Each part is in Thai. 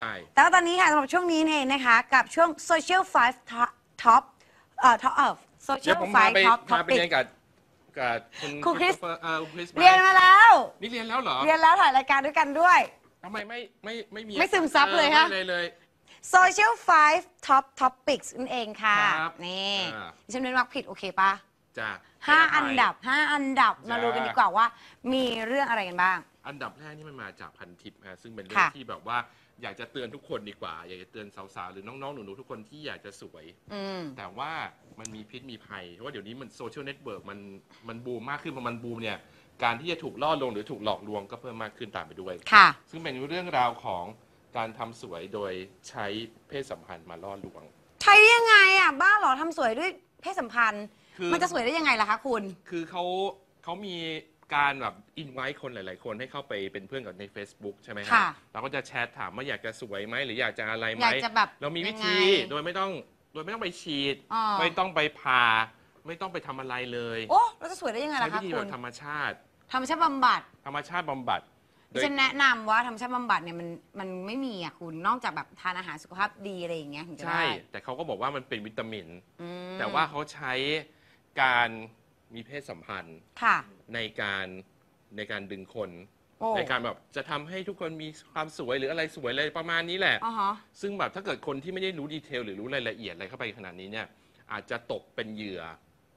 ใช่แต่ว่าตอนนี้ค่ะสำหรับช่วงนี้เองนะคะ กับช่วง social five top top เอ่อ top of เดี๋ยว social ผมพา five ไป top พาไป topic เรียนกับกับคุณครูคริสเอ่อครูคริสเรียนมาแล้ว นี่เรียนแล้วเหรอเรียนแล้วถ่ายรายการด้วยกันด้วย ทำไมไม่ไม่ไม่มีไม่ซึมซับเลยฮะ ออไม่เลยเลย social five top topics นั่นเองค่ะ ครับนี่อ่า ดิฉันเรียนวักผิดโอเคปะจ้ะห้าให้ภัยอันดับห้าอันดับมาจ้าดูกันดีกว่าว่า มีเรื่องอะไรกันบ้าง อันดับแรกนี่มันมาจากพันทิปฮะซึ่งเป็นเรื่องค่ะ ที่แบบว่า อยากจะเตือนทุกคนดีกว่า อยากจะเตือนสาวๆหรือน้องๆหนูๆทุกคนที่อยากจะสวย อืม แต่ว่ามันมีพิษมีภัย เพราะว่าเดี๋ยวนี้มันโซเชียลเน็ตเวิร์กมันมันบูมมากขึ้นพอมันบูมเนี่ย การที่จะถูกล่อลวงหรือถูกหลอกลวงก็เพิ่มมากขึ้นตามไปด้วย ค่ะ ซึ่งเป็นเรื่องราวของการทำสวยโดยใช้เพศสัมพันธ์มาล่อลวง ใช้ได้ยังไงอะ บ้าเหรอทำสวยด้วยเพศสัมพันธ์ คือ มันจะสวยได้ยังไงล่ะคะคุณ คือเขาเขามี การแบบอินไว้คนหลาย ๆ คนให้เข้าไปเป็นเพื่อนกับใน Facebook ใช่ไหมฮค่ะเราก็จะแชทถามว่าอยากจะสวยไหมหรืออยากจะอะไรไหมอยากจะแบบเรามีวิยังไงธีโดยไม่ต้องโดยไม่ต้องไปฉีดอ๋อไม่ต้องไปผ่าไม่ต้องไปทำอะไรเลยโอ้เราจะสวยได้ยังไงใช้ล่ะวิคะธีคุแบณบธรรมชาติ ธรรมชาติบำบัดธรรมชาติบำบัดโดดิย ฉันแนะนำว่าธรรมชาติบำบัดเนี่ยมันมันไม่มีอะคุณนอกจากแบบทานอาหารสุขภาพดีอะไรอย่างเงี้ยถึงจะใช่ ได้แต่เขาก็บอกว่ามันเป็นวิตามิน อืม แต่ว่าเขาใช้การ มีเพศสัมพันธ์ค่ะ ในการในการดึงคน โอ้ในการแบบจะทำให้ทุกคนมีความสวยหรืออะไรสวยเลยประมาณนี้แหละอ๋อฮะ ซึ่งแบบถ้าเกิดคนที่ไม่ได้รู้ดีเทลหรือรู้รายละเอียดอะไรเข้าไปขนาดนี้เนี่ย อาจจะตกเป็นเหยื่อ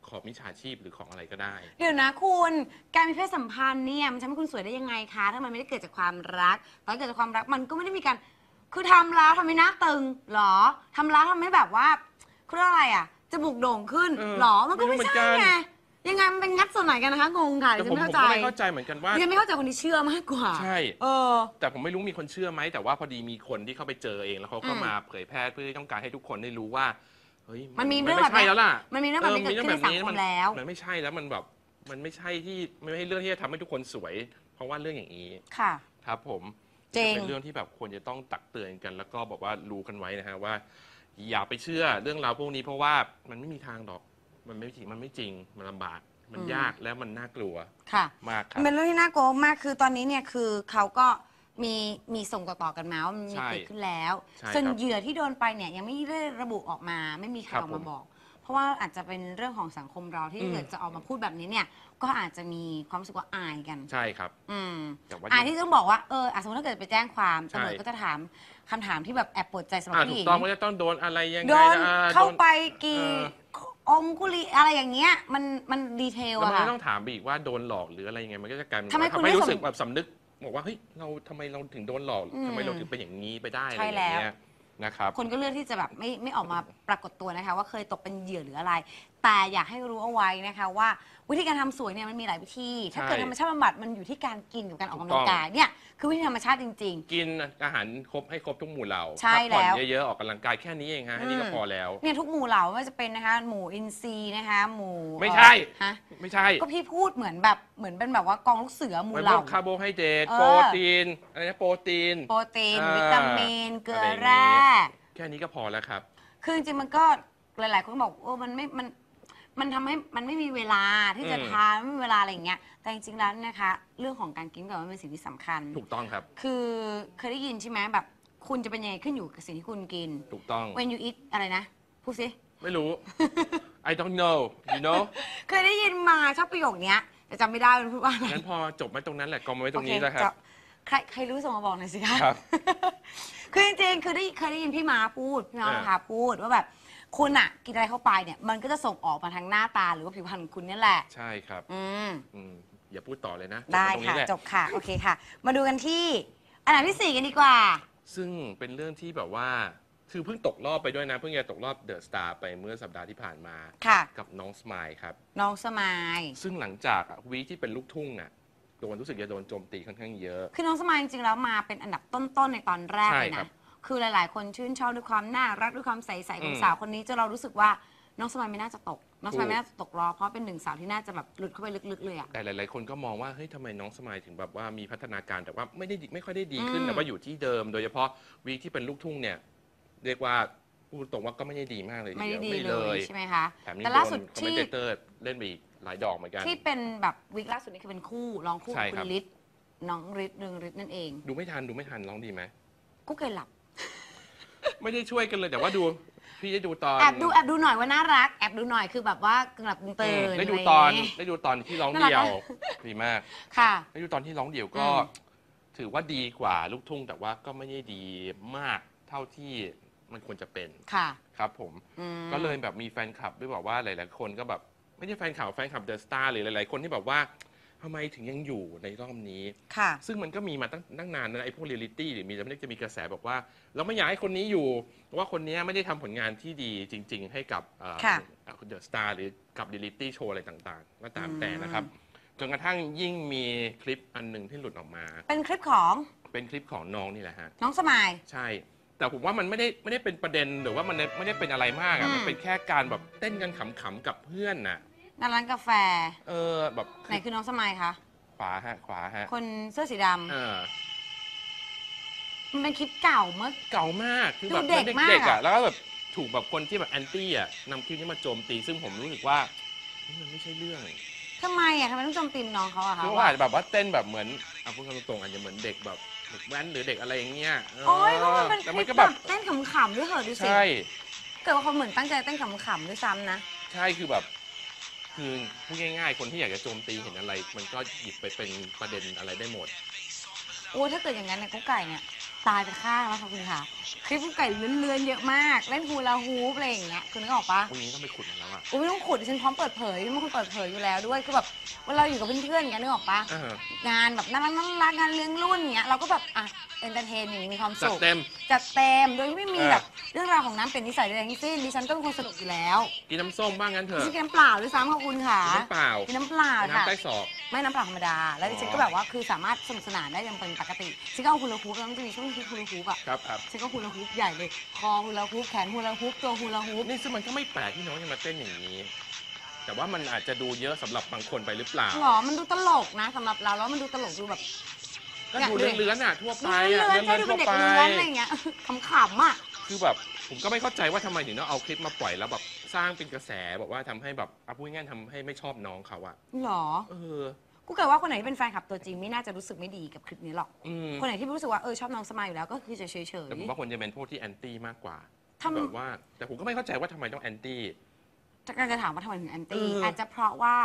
ของมิจฉาชีพหรือของอะไรก็ได้ เดี๋ยวนะคุณการมีเพศสัมพันธ์เนี่ยมันทำให้คุณสวยได้ยังไงคะ ถ้ามันไม่ได้เกิดจากความรักตอนเกิดจากความรักมันก็ไม่ได้มีการคือทำแล้วทำให้หน้าตึงเหรอทำแล้วทำให้แบบว่าเขาเรียกอะไรอะจมูกโด่งขึ้นเออเหรอมันก็ไม่ไม่รู้เหมือนกัใช่นไง ยังไงมันเป็นงัดส่วนไหนกันนะคะงงค่ะแต่ดิผมฉันผมไม่เข้าใจก็ไม่เข้าใจเหมือนกันว่า ดิฉันไม่เข้าใจคนที่เชื่อมากกว่าใช่ เออ แต่ผมไม่รู้มีคนเชื่อไหมแต่ว่าพอดีมีคนที่เข้าไปเจอเองแล้วเขาก็อืมมาเผยแพร่เพื่อที่ต้องการให้ทุกคนได้รู้ว่าเฮ้ยมันมีเรื่องไม่แบบใช่เนี้ย แล้วล่ะมันมีเรื่องแบบนี้เกิดขึ้นในสังคมมันแล้ว มันไม่ใช่แล้วมันแบบมันไม่ใช่ที่ไม่ใช่เรื่องที่จะทำให้ทุกคนสวย เพราะว่าเรื่องอย่างนี้ค่ะ ครับ ผมจริง เป็นเรื่องที่แบบควรจะต้องตักเตือนกัน แล้วก็บอกว่ารู้กันไว้นะฮะว่า อย่าไปเชื่อเรื่องราวพวกนี้เพราะว่ามันไม่มีทางหรอก มันไม่จริงมันไม่จริงมันลำบาก มันอืม ยากและมันน่ากลัวค่ะ มากครัมันบเป็นเรื่องที่น่ากลัวมากคือตอนนี้เนี่ยคือเขาก็มีมีส่งต่อๆกันมาว่ามันมีใช่เกิดขึ้นแล้วใช่ส่วนครับเหยื่อที่โดนไปเนี่ยยังไม่ได้ระบุออกมา ไม่มีใครครับออกมาผมบอก เพราะว่าอาจจะเป็นเรื่องของสังคมเราที่อืม เกิดจะออกมาพูดแบบนี้เนี่ย ก็อาจจะมีความรู้สึกว่าอายกัน ใช่ครับ อืมแต่ว่าอายที่ต้องบอกว่าเอออะสมมติถ้าเกิดไปแจ้งความใช่ ตำรวจก็จะถามคำถามที่แบบแอบปวดใจสำหรับอ่าผู้ถูหกญิงต้องว่าจะต้องโดนอะไรยังไงโดนอ่เข้าโดน ไปกี่เออ องคุลีอะไรอย่างเงี้ยมันมันดีเทลแล้วอะมันค่ะก็ต้องถามไปอีกว่าโดนหลอกหรืออะไรยังไงมันก็จะกลายเป็นทำไมว่าคุณทำให้ไม่รู้สึกสำแบบสำนึกบอกว่าเฮ้ยเราทำไมเราถึงโดนหลอกอืมทำไมเราถึงเป็นอย่างนี้ไปได้อะไรใช่อย่างแล้ว เงี้ยนะครับ คนก็เลือกที่จะแบบไม่ไม่ออกมาปรากฏตัวนะคะ ว่าเคยตกเป็นเหยื่อหรืออะไร แต่อยากให้รู้เอาไว้นะคะว่า วิธีการทำสวยเนี่ยมันมีหลายวิธี ถ้าเกิดใช่ธรรมชาติบำบัดมันอยู่ที่การกินกับการออกถูกำกต้ลัองงกายเนี่ยคือวิธีธรรมชาติจริง กินอาหารครบให้ครบทุกหมู่เหล่าใช่พัผ่อนแล้วเยอะๆ ออกกำลังกายแค่นี้เองฮะแค่นี้ก็อืมพอแล้ว ๆเนี่ยทุกหมู่เหล่าไม่ว่าจะเป็นนะคะหมูอินทรีย์นะคะหมูไม่ใช่เอ่อฮะไม่ใช่ก็พี่พูดเหมือนแบบเหมือนเป็นแบบว่ากองลูกเสือหมู่มันเหพวล่า กคาร์โบไฮเดรตเออ โปรตีนอะไรนะโปรตีน โปรตีนอ่าวิตามินเกลืออะไรอย่างงี้ แร่ แค่นี้ก็พอแล้วครับ คือจริงๆมันก็หลาย ๆ คนก็บอกโอ้มันไม่มัน มันทำให้มันไม่มีเวลาที่จะอืม ทานไม่มีเวลาอะไรอย่างเงี้ยแต่จริงๆแล้วนะคะ เรื่องของการกินกับมันเป็นสิ่งที่สำคัญ ถูกต้องครับ คือเคยได้ยินใช่ไหมแบบคุณจะเป็นยังไงขึ้นอยู่กับสิ่งที่คุณกิน ถูกต้อง when you eat อะไรนะพูดสิ ไม่รู้ I don't know you know เคยได้ยินมาชอบประโยคเนี้ยแต่จำไม่ได้มันพูดว่าอะไรงั้นพอจบไว้ตรงนั้นแหละกองไว้ตรงนี้โอเแล้วครัจะบ ใครใครรู้ส่งมาบอกหน่อยสิคะครับ คือจริงๆคือได้เคยได้ยินพี่ม้าพูดพี่ม้าอ่าพาพูดว่าแบบคุณอะกินอะไรเข้าไปเนี่ย มันก็จะส่งออกมาทางหน้าตาหรือว่าผิวพรรณของคุณเนี่ยแหละ ใช่ครับอืม อืมอย่าพูดต่อเลยนะได้จบว้ตรงค่ะนี้แหละจบค่ะ โอเคค่ะ มาดูกันที่ อันดับที่ 4 กันดีกว่า ซึ่งเป็นเรื่องที่แบบว่า คือเพิ่งตกรอบไปด้วยนะ เพิ่งจะตกรอบเดอะสตาร์ไปเมื่อสัปดาห์ที่ผ่านมา ค่ะ กับน้องสมายครับ น้องสมาย ซึ่งหลังจากวีคที่เป็นลูกทุ่งน่ะ โดนรู้สึกจะโดนโจมตีค่อนข้างเยอะ คือน้องสมายจริงๆแล้วมาเป็นอันดับต้นๆในตอนแรกใช่เลยครันะ บ คือหลายๆ คนชื่นชอบด้วยความน่ารักด้วยความใสๆของอืมสาวคนนี้จนเรารู้สึกว่าน้องสมายไม่น่าจะตก น้องสมายถูกไม่น่าจะตกรอบเพราะเป็นหนึ่งสาวที่น่าจะแบบหลุดเข้าไปลึกๆเลยอะ แต่หลาย ๆ คนก็มองว่าเฮ้ยทำไมน้องสมายถึงแบบว่ามีพัฒนาการแต่ว่าไม่ได้ดีไม่ค่อยได้ดีขึ้นอืม แต่ว่าอยู่ที่เดิม โดยเฉพาะวีคที่เป็นลูกทุ่งเนี่ยเรียกว่าพูดตรงว่าก็ไม่ได้ดีมากเลยทีไม่เดีได้ยวดีไม่เลเลยยใช่ไหมคะ แถมนี่แต่โดล่านสุดคอมเมที่นเตอร์ เล่นไปอีกหลายดอกเหมือนกัน ที่เป็นแบบวิกล่าสุดนี่คือเป็นคู่ร้องคู่ใช่กับครัคุบณฤทธิ์น้องฤทธิ์เรืองฤทธิ์นั่นเองดูไม่ทันดูไม่ทันร้องดีไหมกูเคยหลับ ไม่ได้ช่วยกันเลยแต่ว่าดูพี่ได้ดูตอนแอบดูแอบดูหน่อยว่าน่ารัก แอบดูหน่อยคือแบบว่ากลับตื่นอืตื่มนได้ดูะรตอนย่างงี้ได้ดูตอนที่ร้องน่ารักเดี่ยวอะดีมาก ค่ะได้ดูตอนที่ร้องเดี่ยวก็ อืม ถือว่าดีกว่าลูกทุ่ง แต่ว่าก็ไม่ได้ดีมากเท่าที่มันควรจะเป็นค่ะ ครับผม อืม ก็เลยแบบมีแฟนคลับด้วยบอกว่าหลาย ๆ คนก็แบบ ไม่ใช่แฟนคลับแฟนคลับเดอะสตาร์หรือหลายๆ คนที่แบบว่าทำไมถึงยังอยู่ในรอบนี้ ค่ะ ซึ่งมันก็มีมาตั้งตั้งนานนะไอ้พวกเรียลิตี้หรือมีจะไม่ได้จะมีกระแสบอกว่า เราไม่อยากให้คนนี้อยู่เพราะว่าคนนี้ไม่ได้ทำผลงานที่ดีจริง ๆ ให้กับค่ะ เดอะสตาร์หรือกับเรียลิตี้โชว์อะไรต่างๆก็ตามอืมแต่นะครับจนกระทั่งยิ่งมีคลิปอันหนึ่งที่หลุดออกมา เป็นคลิปของเป็นคลิปของน้องนี่แหละฮะ น้องสมาย ใช่ แต่ผมว่ามันไม่ได้ไม่ได้เป็นประเด็นหรือว่ามันไม่ได้เป็นอะไรมากอือะมมันเป็นแค่การแบบเต้นกันขำๆกับเพื่อนน่ะ หน้าร้านกาแฟ เออแบบไหนคือน้องสมายคะ ขวาฮะ ขวาฮะคนเสื้อสีดเออำมันเป็นคลิปเก่าเมื่อ เก่ามาก คือแบบดูเด็กมันมากเด็กๆอะอะแล้วก็แบบถูกแบบคนที่แบบแอนตี้อะนำคลิปนี้มาโจมตี ซึ่งผมรู้สึกว่าเฮ้ยมันไม่ใช่เรื่อง ทำไมอะทำไมต้องโจมตีน้องเขาอะคะคือว่าอาจจะแบบว่าเต้นแบบเหมือนเอาพูดกันตรงๆอาจจะเหมือนเด็กแบบเด็กแว้นหรือเด็กอะไรอย่างเงี้ยเโอ้ยเพราะมันเป็นคแต่ลิมันปก็แบแบบบเต้นขำๆด้วยเหรอดูสิใช่ เกิดว่าเขาเหมือนตั้งใจเต้นขำๆด้วยซ้ำนะ ใช่คือแบบ คือพูดง่ายๆ คนที่อยากจะโจมตีเห็นอะไร มันก็หยิบไปเป็นประเด็นอะไรได้หมด โอ้ยถ้าเกิดอย่างนั้นเนี่ยกุ๊กไก่เนี่ยตายไปข้างแล้วค่ะคุณค่ะคลิปกุ๊กไก่เลื่อนๆเยอะมาก เล่นฮูลาฮูปอะไรอย่างเงี้ยคุณนึกออกปะพวกนี้ต้องไปขุดมาแล้วอะกูไม่ต้องขุดดิฉันพร้อมเปิดเผยดิฉันเป็นคนเปิดเผยอยู่แล้วด้วยคือแบบเวลาเราอยู่กับเพื่อนๆอย่างเงี้ยนึกออกปะเออ งานแบบน่ารักน่ารักงานเลี้ยงรุ่นอย่างเงี้ยเราก็แบบอะเอนเตอร์เทนอย่างนี้มีความจัดสุขเต็ม จัดเต็มโดยไม่มีเออ แบบเรื่องราวของน้ำเป็นนิสัยใดๆทั้งสิ้นดิฉันก็เป็นคนสนุกอยู่แล้วกินน้ำส้มบ้างงั้นเถดิอะฉันกินน้ำเปล่าด้วยซ้ำขอบคุณค่ะกินน้ำเปล่ากินน้ำเปล่าค่ะ น้ำใต้ศอก ไม่น้ำเปล่าธรรมดา แล้วดิฉันก็แบบว่าคือสามารถสนุกสนานได้อยังเป็นปกติฉันก็เอาฮูลาฮูปแล้วมันจะมีช่วงที่ฮูลาฮูปอะครับครับฉันก็ฮูลาฮูปใหญ่เลยคอฮูลาฮูปแขนฮูลาฮูปตัวฮูลาฮูปนี่ซึ่งมันก็ไม่แปลกที่น้องจะมาเต้นอย่างนี้ แต่ว่ามันอาจจะดูเยอะสำหรับบางคนไปหรือเปล่า หรอมันดูตลกนะสำหรับเราแล้วมันดูตลกดูแบบก็เนี่ยดูดูดิเลื้อนๆอะทั่วไปเลื้อะอนๆใช่ดูทั่เป็วนเด็กไป เลื้อนอะไรอย่างเงี้ยขำๆอะ คือแบบผมก็ไม่เข้าใจว่าทำไมถึงต้องเอาคลิปมาปล่อยแล้วแบบสร้างเป็นกระแสบอกว่าทำให้แบบเอาพูดง่ายๆทำให้ไม่ชอบน้องเขาอะหรอ เออ กูเกิดว่าคนไหนที่เป็นแฟนคลับตัวจริงไม่น่าจะรู้สึกไม่ดีกับคลิปนี้หรอก อืม คนไหนที่รู้สึกว่าเออชอบน้องสมายอยู่แล้วก็คือจะเฉยแต่ผมว่าคนจะเป็นพวกที่แอนตี้มากกว่าทำ แบบว่า แต่ผมก็ไม่เข้าใจว่าทำไมต้องแอนตี้ๆจะการจะถามว่าทำไมถึงแอนตี้เอออ อาจจะเพราะว่า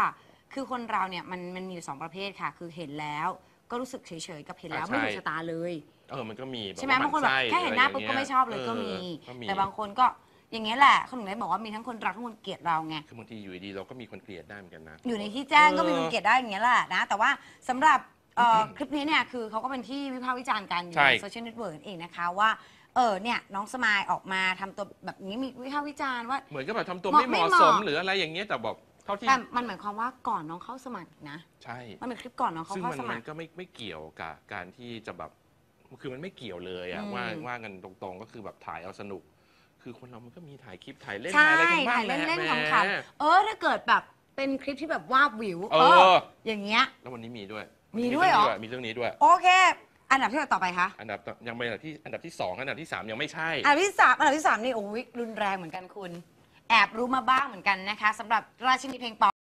คือคนเราเนี่ยมันมันมีอยู่สองประเภทค่ะ คือเห็นแล้วก็รู้สึกเฉยๆกับเห็นแล้วไม่ถูกชะตาเลย เออ มันก็มีใช่ไหมบางคนแบบแค่เห็นหน้าปุ๊บก็ไม่ชอบเลยก็มี แต่บางคนก็ อย่างเงี้ยแหละเขาถึงได้บอกว่ามีทั้งคนรักทั้งคนเกลียดเราไง คือบางทีอยู่ดีๆเราก็มีคนเกลียดได้เหมือนกันนะอยู่ในที่แจ้งก็มีเออคนเกลียดได้อย่างเงี้ยแหละนะ แต่ว่าสำหรับเอ่อคลิปนี้เนี่ยคือเขาก็เป็นที่วิพากษ์วิจารณ์กันอยู่ใช่ในโซเชียลเน็ตเวิร์กเองนะคะว่าเออเนี่ยน้องสมายออกมาทำตัวแบบนี้มีวิพากษ์วิจารณ์ว่า เหมือนกับแบบทำตัวเหมาะไม่เหมาะไม่เหมาะ สมหรืออะไรอย่างเงี้ยแต่แบบเท่าที่แต่มันหมายความว่าก่อนน้องเข้าสมัครนะ ใช่ มันเป็นคลิปก่อนน้องเขาซึ่งเข้ามันสมัมัคนร ก็ไม่ไม่เกี่ยวกับการที่จะแบบคือมันไม่เกี่ยวเลยอะอืมว่าว่ากันตรงๆ ก็คือแบบถ่ายเอาสนุก คือคนเรามันก็มีถ่ายคลิปถ่ายเล่นใช่ถ่ายอะไรกันบ้างถ่ายเล่นเล่นแหขำๆเออถ้าเกิดแบบเป็นคลิปที่แบบวาบวิวเออ อย่างเงี้ย แล้ววันนี้มีด้วยมีด้วยเหรอ มีเรื่องนี้ด้วย โอเค อันดับที่เราต่อไปคะอันดับต่อยังเป็นอันดับที่อันดับที่สองอันดับที่สามยังไม่ใช่ อันดับที่สามอันดับที่สามนี่โอ้ยรุนแรงเหมือนกันคุณ แอบรู้มาบ้างเหมือนกันนะคะสำหรับราชินีเพลงป๊อป